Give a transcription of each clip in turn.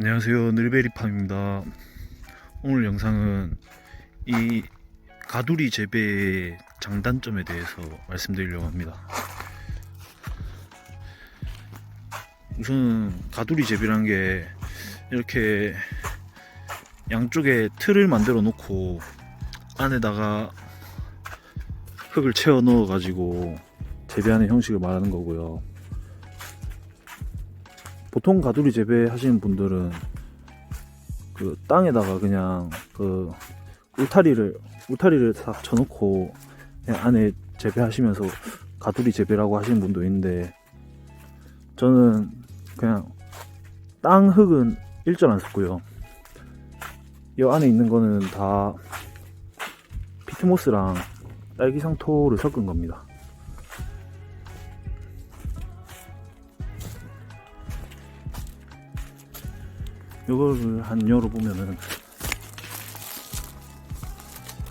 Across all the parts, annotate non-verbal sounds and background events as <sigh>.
안녕하세요. 늘베리팜입니다. 오늘 영상은 이 가두리 재배의 장단점에 대해서 말씀드리려고 합니다. 우선 가두리 재배란 게 이렇게 양쪽에 틀을 만들어 놓고 안에다가 흙을 채워 넣어 가지고 재배하는 형식을 말하는 거고요 보통 가두리 재배 하시는 분들은 그 땅에다가 그냥 그 울타리를 울타리를 다 쳐놓고 안에 재배하시면서 가두리 재배라고 하시는 분도 있는데 저는 그냥 땅 흙은 일절 안 썼고요. 이 안에 있는 거는 다 피트모스랑 딸기상토를 섞은 겁니다. 이거를 한 열어보면은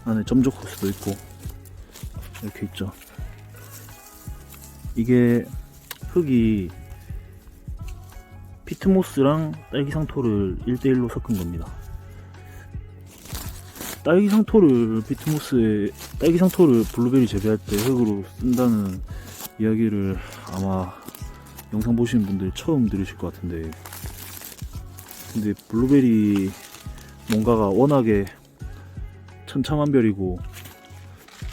안에 점적 호스도 있고 이렇게 있죠. 이게 흙이 피트모스랑 딸기상토를 1대1로 섞은 겁니다. 딸기상토를 피트모스에 딸기상토를 블루베리 재배할 때 흙으로 쓴다는 이야기를 아마 영상 보시는 분들 처음 들으실 것 같은데 근데 블루베리 농가가 워낙에 천차만별이고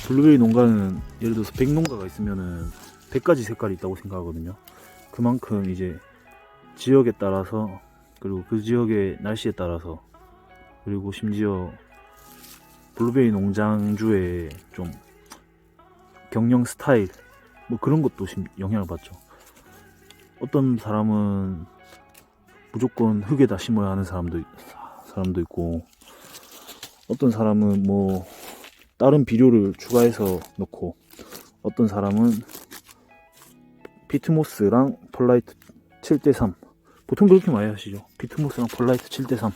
블루베리 농가는 예를 들어서 100 농가가 있으면은 100가지 색깔이 있다고 생각하거든요. 그만큼 이제 지역에 따라서 그리고 그 지역의 날씨에 따라서 그리고 심지어 블루베리 농장주의 좀 경영 스타일 뭐 그런 것도 심- 영향을 받죠. 어떤 사람은 무조건 흙에다 심어야 하는 사람도 있- 사람도 있고 어떤 사람은 뭐 다른 비료를 추가해서 넣고 어떤 사람은 피트모스랑 폴라이트 7대3 보통 그렇게 많이 하시죠. 피트모스랑 폴라이트 7대3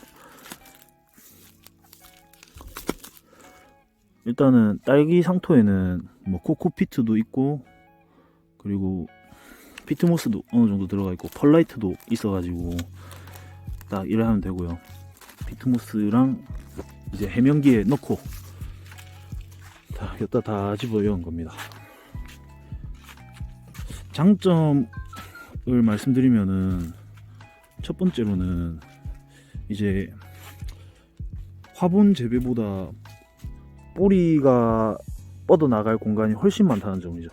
일단은 딸기 상토에는 뭐 코코피트도 있고 그리고 피트모스도 어느 정도 들어가 있고 펄라이트도 있어가지고 딱 이래 하면 되고요. 피트모스랑 이제 해명기에 넣고 다 여기다 다 집어 넣은 겁니다. 장점을 말씀드리면은 첫 번째로는 이제 화분 재배보다 뿌리가 뻗어 나갈 공간이 훨씬 많다는 점이죠.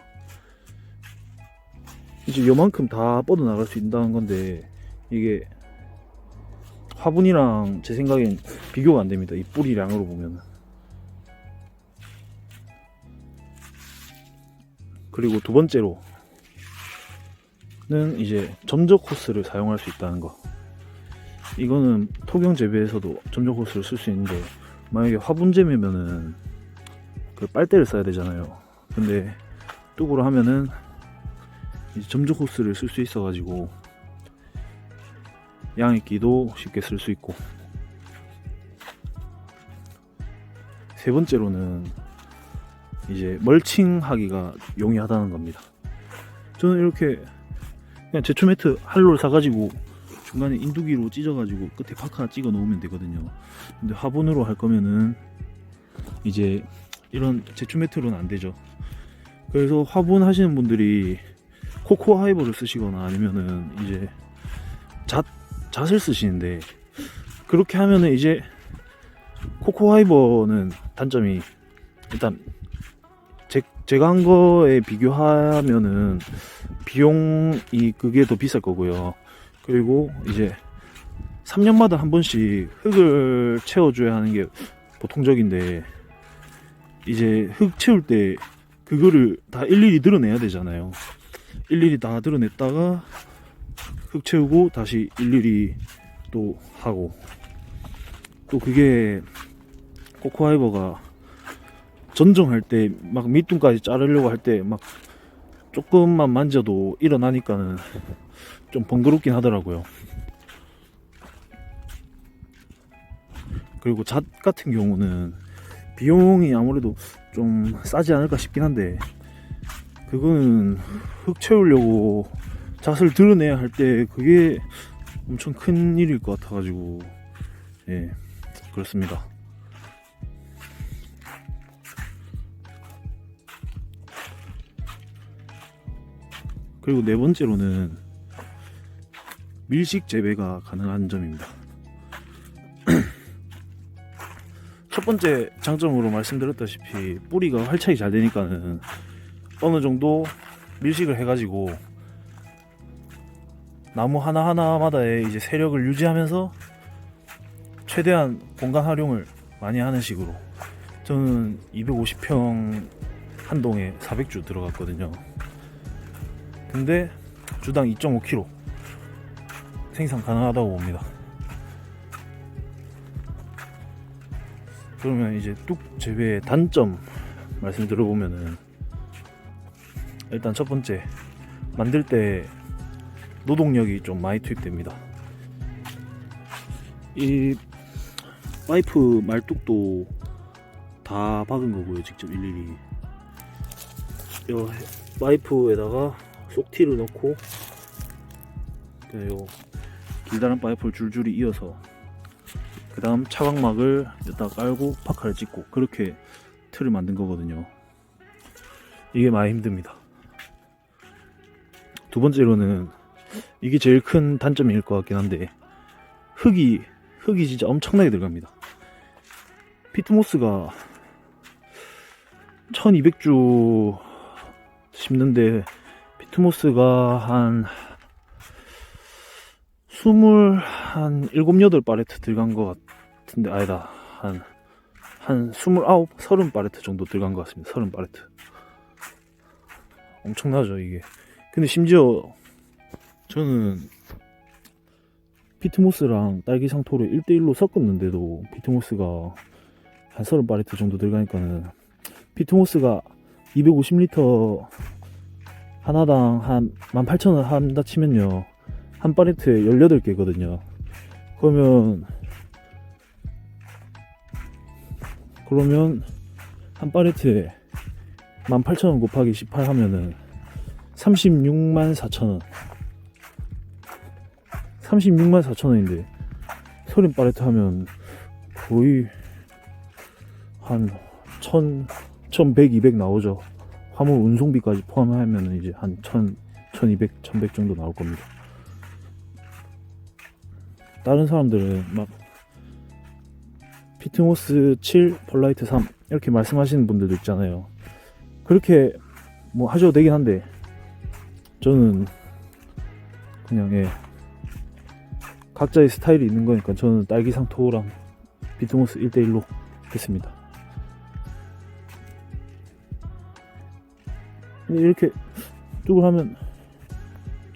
이제 요만큼 다 뻗어 나갈 수 있다는 건데 이게 화분이랑 제 생각엔 비교가 안 됩니다. 이 뿌리량으로 보면은. 그리고 두 번째로는 이제 점적 호스를 사용할 수 있다는 거. 이거는 토경 재배에서도 점적 호스를 쓸 수 있는데 만약에 화분 재배면은 그 빨대를 써야 되잖아요. 근데 뚝으로 하면은 점적 호스를 쓸 수 있어가지고 양액기도 쉽게 쓸 수 있고 세 번째로는 이제 멀칭하기가 용이하다는 겁니다. 저는 이렇게 그냥 제초 매트 할로를 사가지고 중간에 인두기로 찢어가지고 끝에 파카 찍어 놓으면 되거든요. 근데 화분으로 할 거면은 이제 이런 제초 매트로는 안 되죠. 그래서 화분 하시는 분들이 코코 하이버를 쓰시거나 아니면은 이제 잣 잣을 쓰시는데 그렇게 하면은 이제 코코 하이버는 단점이 일단 제, 제가 한 거에 비교하면은 비용이 그게 더 비쌀 거고요. 그리고 이제 3년마다 한 번씩 흙을 채워줘야 하는 게 보통적인데 이제 흙 채울 때 그거를 다 일일이 드러내야 되잖아요. 일일이 다 드러냈다가 흙 채우고 다시 일일이 또 하고 또 그게 코코하이버가 전정할 때 막 밑둥까지 자르려고 할 때 막 조금만 만져도 일어나니까는 좀 번거롭긴 하더라고요. 그리고 잣 같은 경우는 비용이 아무래도 좀 싸지 않을까 싶긴 한데 그거는 흙 채우려고 잣을 드러내야 할 때 그게 엄청 큰 일일 것 같아가지고 예 그렇습니다. 그리고 네 번째로는 밀식 재배가 가능한 점입니다. <clears throat> 첫 번째 장점으로 말씀드렸다시피 뿌리가 활착이 잘 되니까는 어느 정도 밀식을 해가지고 나무 하나하나마다의 이제 세력을 유지하면서 최대한 공간 활용을 많이 하는 식으로 저는 250평 한 동에 400주 들어갔거든요. 근데 주당 2.5kg 생산 가능하다고 봅니다. 그러면 이제 뚝 재배의 단점 말씀 들어보면은 일단 첫 번째 만들 때 노동력이 좀 많이 투입됩니다. 이 파이프 말뚝도 다 박은 거고요, 직접 일일이. 요 파이프에다가 속티를 넣고 요 길다란 파이프를 줄줄이 이어서 그 다음 차광막을 여기다 깔고 파카를 찍고 그렇게 틀을 만든 거거든요. 이게 많이 힘듭니다. 두 번째로는 이게 제일 큰 단점일 것 같긴 한데 흙이 흙이 진짜 엄청나게 들어갑니다. 피트모스가 1200주 심는데 피트모스가 한 스물 한 일곱 여덟 파레트 들어간 것 같은데 아니다 한한 스물아홉 서른 파레트 정도 들어간 것 같습니다. 서른 파레트 엄청나죠 이게. 근데 심지어 저는 피트모스랑 딸기 상토를 1대1로 섞었는데도 피트모스가 한 서른 파레트 정도 들어가니까는 피트모스가 250리터 하나당 한 18,000원 한다 치면요. 한 파레트에 18개거든요. 그러면 그러면 한 파레트에 18,000원 곱하기 18 하면은 36만 4천원 36만 4천 원인데 30 파레트 하면 거의 한 1000, 1100, 200 나오죠. 화물 운송비까지 포함하면 이제 한 1000, 1200, 1100 정도 나올 겁니다. 다른 사람들은 막 피트모스 7, 폴라이트 3 이렇게 말씀하시는 분들도 있잖아요. 그렇게 뭐 하셔도 되긴 한데 저는 그냥 예 각자의 스타일이 있는 거니까 저는 딸기 상토랑 비트모스 1대1로 했습니다. 근데 이렇게 뚝을 하면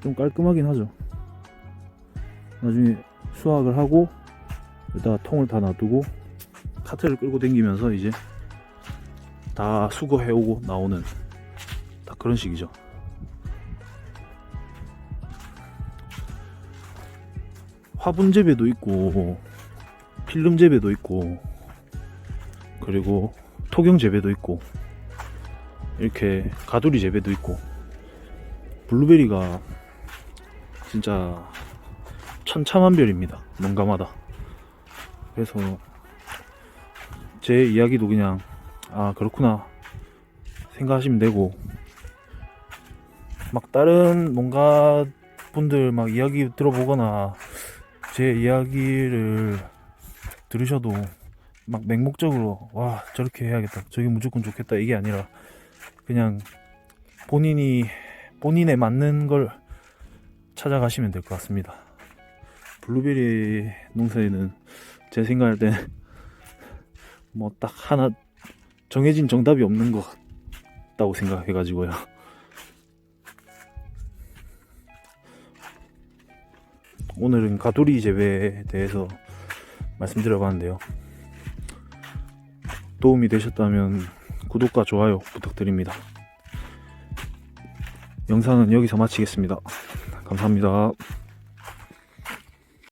좀 깔끔하긴 하죠. 나중에 수확을 하고 여기다가 통을 다 놔두고 카트를 끌고 다니면서 이제 다 수거해오고 나오는 딱 그런 식이죠 화분 재배도 있고 필름 재배도 있고 그리고 토경 재배도 있고 이렇게 가두리 재배도 있고 블루베리가 진짜 천차만별입니다. 농가마다. 그래서 제 이야기도 그냥 아 그렇구나 생각하시면 되고 막 다른 농가 분들 막 이야기 들어보거나 제 이야기를 들으셔도 막 맹목적으로 와 저렇게 해야겠다. 저게 무조건 좋겠다. 이게 아니라 그냥 본인이 본인에 맞는 걸 찾아가시면 될 것 같습니다. 블루베리 농사에는 제 생각할 때 뭐 딱 하나 정해진 정답이 없는 것 같다고 생각해가지고요 오늘은 가두리 재배에 대해서 말씀드려 봤는데요. 도움이 되셨다면 구독과 좋아요 부탁드립니다. 영상은 여기서 마치겠습니다. 감사합니다.